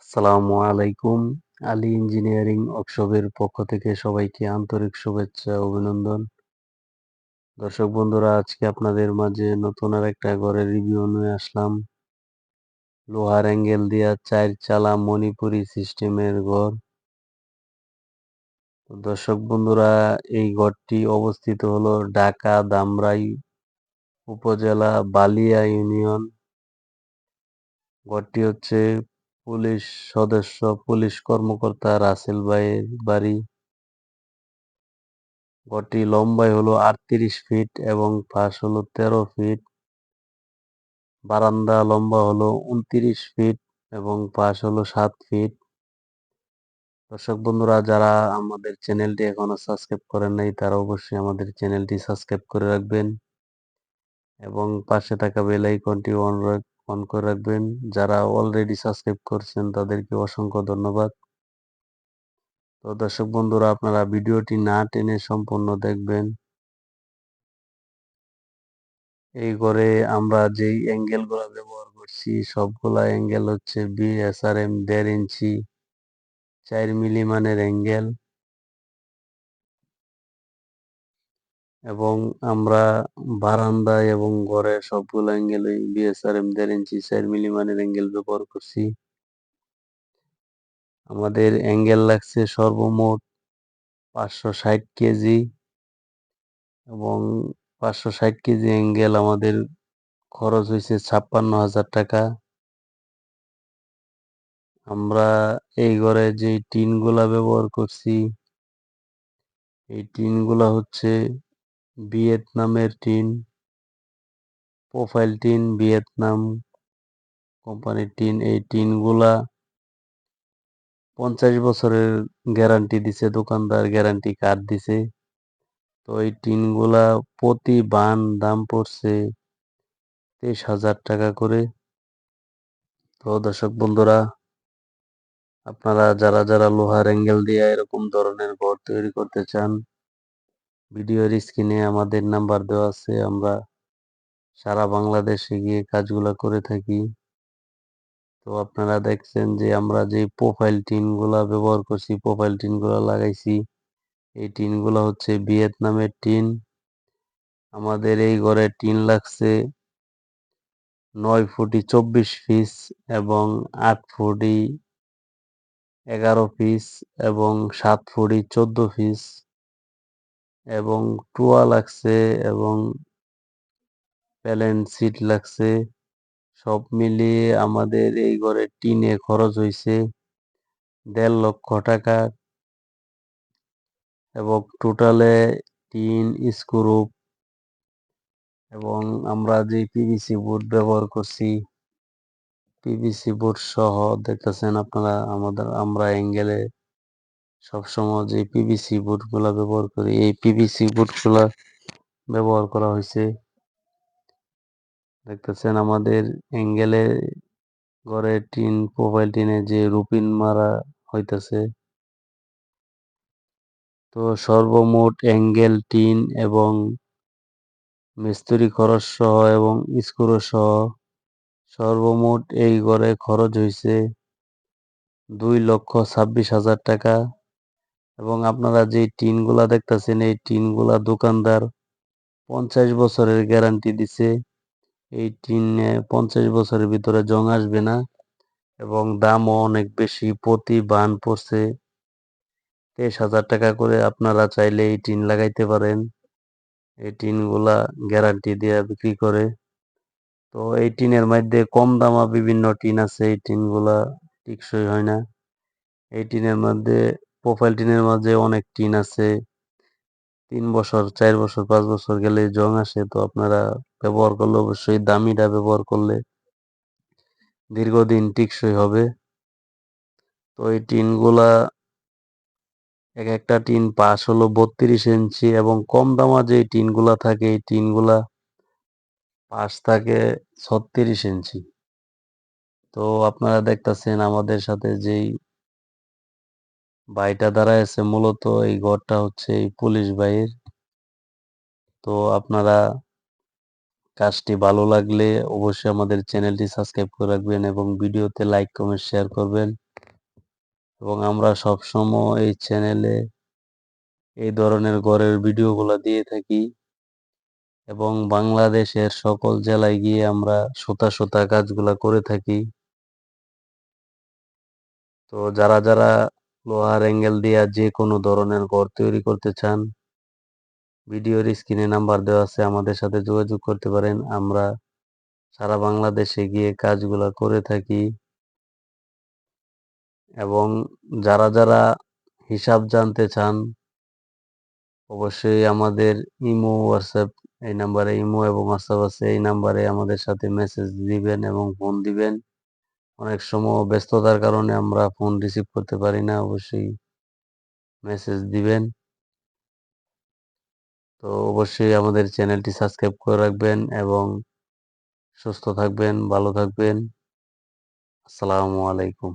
আসসালামু আলাইকুম। আলী ইঞ্জিনিয়ারিং ওয়ার্কশপের পক্ষ থেকে সবাইকে আন্তরিক শুভেচ্ছা, অভিনন্দন। দর্শক বন্ধুরা, আজকে আপনাদের মাঝে নতুন আর একটা ঘরের রিভিউ নিয়ে আসলাম। লোহার অ্যাঙ্গেল দিয়া চার চালা মণিপুরি সিস্টেমের ঘর। দর্শক বন্ধুরা, এই ঘরটি অবস্থিত হলো ঢাকা দামরাই উপজেলা বালিয়া ইউনিয়ন। ঘরটি হচ্ছে পুলিশ সদস্য, পুলিশ কর্মকর্তা রাসেল ভাইয়ের বাড়ি। ঘরটি লম্বায় হলো আটত্রিশ ফিট এবং ফাঁস হলো তেরো ফিট। বারান্দা লম্বা হলো উনত্রিশ ফিট এবং পাশ হলো সাত ফিট। দর্শক বন্ধুরা, যারা আমাদের চ্যানেলটি এখনও সাবস্ক্রাইব করেন নাই, তারা অবশ্যই আমাদের চ্যানেলটি সাবস্ক্রাইব করে রাখবেন এবং পাশে থাকা বেল আইকনটি অন অন করে রাখবেন। যারা অলরেডি সাবস্ক্রাইব করছেন, তাদেরকে অসংখ্য ধন্যবাদ। তো দর্শক বন্ধুরা, আপনারা ভিডিওটি না টেনে সম্পূর্ণ দেখবেন। এই ঘরে আমরা যেই অ্যাঙ্গেলগুলো ব্যবহার করছি, সবগুলা অ্যাঙ্গেল হচ্ছে বিএসআরএম দেড় ইঞ্চি, চার মিলি মানের অ্যাঙ্গেল এবং আমরা বারান্দায় এবং ঘরে সবগুলো অ্যাঙ্গেল ওই বিএসআরএম দেড় ইঞ্চি চার মিলি মানের অ্যাঙ্গেল ব্যবহার করছি। আমাদের অ্যাঙ্গেল লাগছে সর্বমোট পাঁচশো ষাট কেজি এবং পাঁচশো ষাট কেজি অ্যাঙ্গেল আমাদের খরচ হয়েছে ছাপ্পান্ন হাজার টাকা। আমরা এই ঘরে যে টিনগুলা ব্যবহার করছি, এই টিনগুলা হচ্ছে ভিয়েতনামের টিন, প্রোফাইল টিন, ভিয়েতনাম কোম্পানির টিন, এই টিনগুলা পঞ্চাশ বছরের গ্যারান্টি দিছে, দোকানদার গ্যারান্টি কার্ড দিছে। তো এই টিনগুলা প্রতি বান দাম পড়ছে তেইশ হাজার টাকা করে। তো দর্শক বন্ধুরা, আপনারা যারা যারা লোহার অ্যাঙ্গেল দিয়ে এরকম ধরনের ঘর তৈরি করতে চান ভিডিওর স্ক্রিনে আমাদের নাম্বার দেওয়া আছে, আমরা সারা বাংলাদেশে গিয়ে কাজগুলো করে থাকি। তো আপনারা দেখছেন যে আমরা যে প্রোফাইল টিনগুলা ব্যবহার করছি প্রোফাইল টিনগুলা লাগাইছি, এই টিনগুলো হচ্ছে ভিয়েতনামের টিন। আমাদের এই ঘরে টিন লাগছে নয় ফুটি চব্বিশ পিস এবং আট ফুটি এগারো পিস এবং সাত ফুটি চোদ্দ পিস। এবং টুয়া লাগছে এবং প্যালেন সিট লাগছে। সব মিলিয়ে আমাদের এই ঘরে টিনে খরচ হয়েছে দেড় লক্ষ টাকা। এবং টোটালে টিন স্ক্রু এবং আমরা যে পিভিসি বোর্ড ব্যবহার করছি পিভিসি বোর্ড সহ দেখতেছেন আপনারা, আমাদের, আমরা অ্যাঙ্গেলে সবসময় যে পিভিসি বোর্ডগুলা ব্যবহার করি, এই পিভিসি বোর্ডগুলা ব্যবহার করা হয়েছে দেখতেছেন আমাদের অ্যাঙ্গেলে ঘরে টিন, প্রোফাইল টিনে যে রুপিন মারা হইতেছে। তো সর্বমোট অ্যাঙ্গেল টিন এবং মিস্ত্রি খরচ সহ এবং স্ক্রু সহ সর্বমোট এই ঘরে খরচ হয়েছে দুই লক্ষ ছাব্বিশ হাজার টাকা। এবং আপনারা যে টিনগুলা দেখতেছেন, এই টিনগুলা দোকানদার পঞ্চাশ বছরের গ্যারান্টি দিছে। এই টিনে পঞ্চাশ বছরের ভিতরে জং আসবে না এবং দামও অনেক বেশি, প্রতি বান পড়ছে তেইশ হাজার টাকা করে। আপনারা চাইলে এই টিন লাগাইতে পারেন। এই টিনগুলা গ্যারান্টি দিয়ে বিক্রি করে। তো এই টিনের মধ্যে কম দামা বিভিন্ন টিন আছে। এই টিনগুলা টিকসই হয় না। এই টিনের মধ্যে প্রোফাইল টিনের মাঝে অনেক টিন আছে। তিন বছর, চার বছর, পাঁচ বছর গেলে জং আসে, তো আপনারা ব্যবহার করলে অবশ্যই দামিটা ব্যবহার করলে দীর্ঘদিন টিকসই হবে। তো এই টিনগুলা এক একটা টিন পাশ হলো বত্রিশ ইঞ্চি এবং কম দামা যে টিনগুলা থাকে, এই টিনগুলা পাশ থাকে ছত্রিশ ইঞ্চি। তো আপনারা দেখতেছেন আমাদের সাথে যেই ভাইটা দাঁড়ায় মূলত এই ঘরটা হচ্ছে এই পুলিশ ভাইয়ের। তো আপনারা কাজটি ভালো লাগলে অবশ্যই আমাদের চ্যানেলটি সাবস্ক্রাইব করে রাখবেন এবং ভিডিওতে লাইক, কমেন্ট, শেয়ার করবেন। এবং আমরা সবসময় এই চ্যানেলে এই ধরনের ঘরের ভিডিওগুলো দিয়ে থাকি এবং বাংলাদেশের সকল জেলায় গিয়ে আমরা সুতা সুতা কাজগুলা করে থাকি। তো যারা যারা লোহার অ্যাঙ্গেল দিয়া যে কোনো ধরনের ঘর তৈরি করতে চান, ভিডিওর স্ক্রিনে নাম্বার দেওয়া আছে, আমাদের সাথে যোগাযোগ করতে পারেন। আমরা সারা বাংলাদেশে গিয়ে কাজগুলা করে থাকি এবং যারা যারা হিসাব জানতে চান, অবশ্যই আমাদের ইমো, হোয়াটসঅ্যাপ এই নাম্বারে, ইমো এবং হোয়াটসঅ্যাপ আছে, এই নাম্বারে আমাদের সাথে মেসেজ দিবেন এবং ফোন দিবেন। অনেক সময় ব্যস্ততার কারণে আমরা ফোন রিসিভ করতে পারি না, অবশ্যই মেসেজ দিবেন। তো অবশ্যই আমাদের চ্যানেলটি সাবস্ক্রাইব করে রাখবেন এবং সুস্থ থাকবেন, ভালো থাকবেন। আসসালামু আলাইকুম।